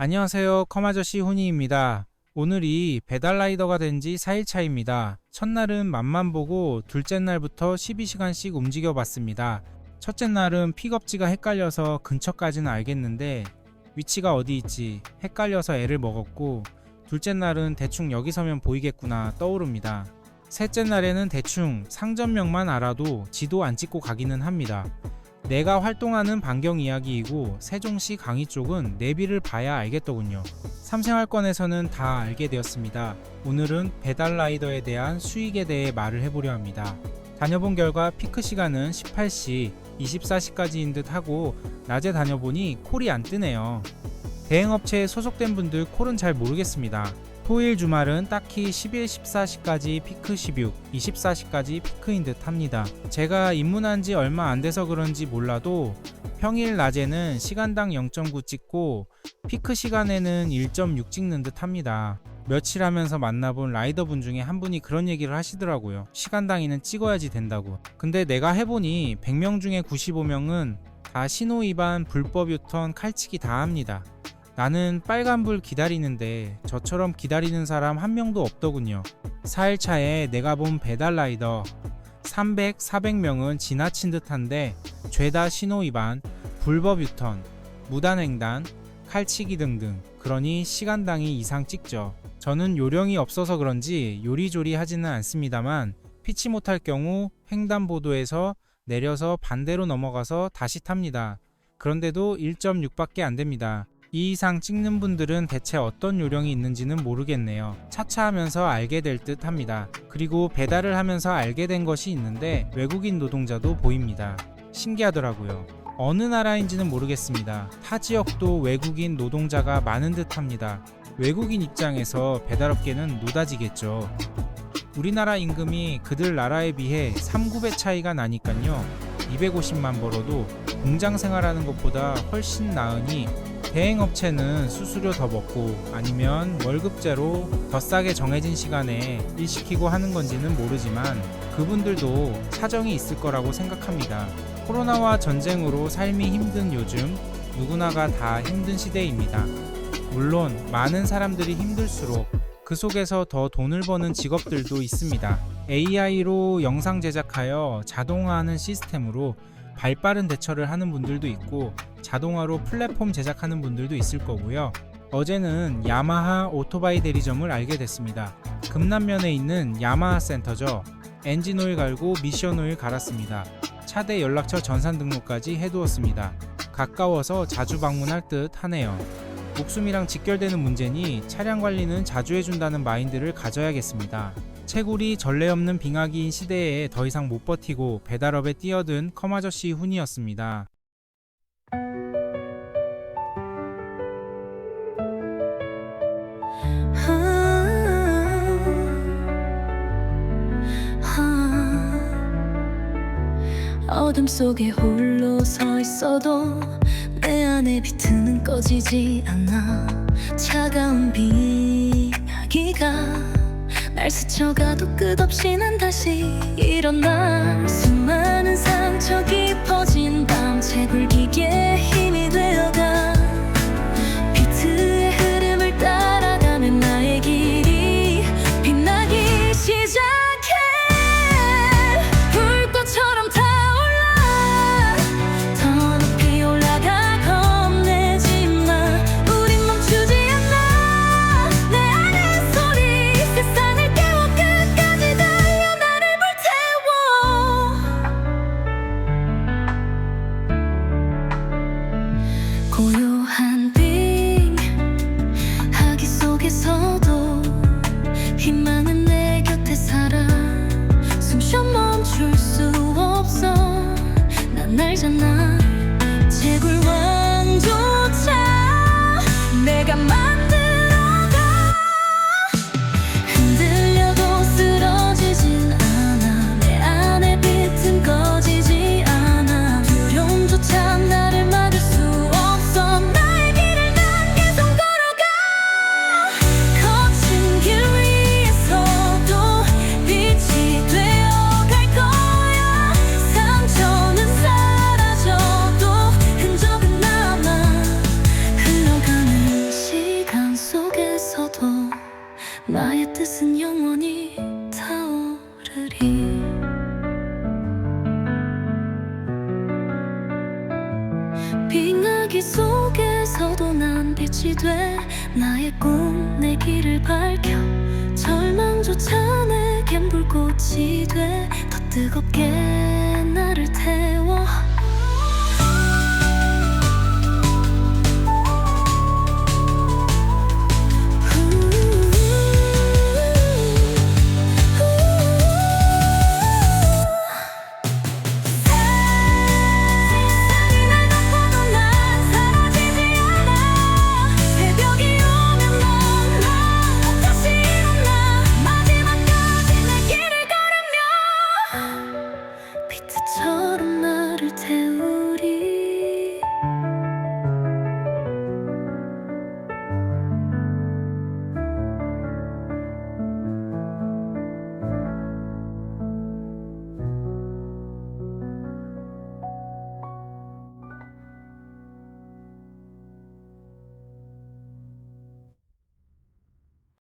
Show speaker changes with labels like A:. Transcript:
A: 안녕하세요. 컴아저씨 훈이입니다. 오늘이 배달라이더가 된 지 4일 차입니다. 첫날은 맛만 보고 둘째 날부터 12시간씩 움직여 봤습니다. 첫째 날은 픽업지가 헷갈려서 근처까지는 알겠는데 위치가 어디 있지 헷갈려서 애를 먹었고 둘째 날은 대충 여기 서면 보이겠구나 떠오릅니다. 셋째 날에는 대충 상점명만 알아도 지도 안 찍고 가기는 합니다. 내가 활동하는 반경 이야기이고 세종시 강의 쪽은 내비를 봐야 알겠더군요. 삼생활권에서는 다 알게 되었습니다. 오늘은 배달 라이더에 대한 수익에 대해 말을 해보려 합니다. 다녀본 결과 피크 시간은 18시, 24시까지인 듯 하고 낮에 다녀보니 콜이 안 뜨네요. 대행업체에 소속된 분들 콜은 잘 모르겠습니다. 토일 주말은 딱히 11, 14시까지 피크 16, 24시까지 피크인 듯 합니다. 제가 입문한 지 얼마 안 돼서 그런지 몰라도 평일 낮에는 시간당 0.9 찍고 피크 시간에는 1.6 찍는 듯 합니다. 며칠 하면서 만나본 라이더분 중에 한 분이 그런 얘기를 하시더라고요. 시간당이는 찍어야지 된다고. 근데 내가 해보니 100명 중에 95명은 다 신호 위반, 불법 유턴, 칼치기 다 합니다. 나는 빨간불 기다리는데 저처럼 기다리는 사람 한 명도 없더군요. 4일 차에 내가 본 배달 라이더 300, 400명은 지나친 듯한데 죄다 신호 위반, 불법 유턴, 무단횡단, 칼치기 등등. 그러니 시간당이 이상 찍죠. 저는 요령이 없어서 그런지 요리조리 하지는 않습니다만 피치 못할 경우 횡단보도에서 내려서 반대로 넘어가서 다시 탑니다. 그런데도 1.6밖에 안 됩니다. 이 이상 찍는 분들은 대체 어떤 요령이 있는지는 모르겠네요. 차차 하면서 알게 될 듯 합니다. 그리고 배달을 하면서 알게 된 것이 있는데 외국인 노동자도 보입니다. 신기하더라고요. 어느 나라인지는 모르겠습니다. 타 지역도 외국인 노동자가 많은 듯 합니다. 외국인 입장에서 배달업계는 노다지겠죠. 우리나라 임금이 그들 나라에 비해 3, 9배 차이가 나니깐요. 250만 벌어도 공장 생활하는 것보다 훨씬 나으니 대행업체는 수수료 더 먹고 아니면 월급제로 더 싸게 정해진 시간에 일 시키고 하는 건지는 모르지만 그분들도 사정이 있을 거라고 생각합니다. 코로나와 전쟁으로 삶이 힘든 요즘 누구나가 다 힘든 시대입니다. 물론 많은 사람들이 힘들수록 그 속에서 더 돈을 버는 직업들도 있습니다. AI로 영상 제작하여 자동화하는 시스템으로 발빠른 대처를 하는 분들도 있고 자동화로 플랫폼 제작하는 분들도 있을 거고요. 어제는 야마하 오토바이 대리점을 알게 됐습니다. 금남면에 있는 야마하 센터죠. 엔진 오일 갈고 미션 오일 갈았습니다. 차대 연락처 전산 등록까지 해두었습니다. 가까워서 자주 방문할 듯 하네요. 목숨이랑 직결되는 문제니 차량 관리는 자주 해준다는 마인드를 가져야겠습니다. 채굴이 전례 없는 빙하기인 시대에 더 이상 못 버티고 배달업에 뛰어든 컴아저씨 훈이었습니다.
B: 어둠 속에 홀로 서 있어도 내 안에 비트는 꺼지지 않아. 차가운 비하기가 날 스쳐가도 끝없이 난 다시 일어나 수많은 상처 깊어진 밤 채굴기에 힘이 되어가 제굴 왕조차 내가 만 나의 뜻은 영원히 타오르리. 빙하기 속에서도 난 빛이 돼 나의 꿈 내 길을 밝혀. 절망조차 내겐 불꽃이 돼 더 뜨겁게 나를 태워.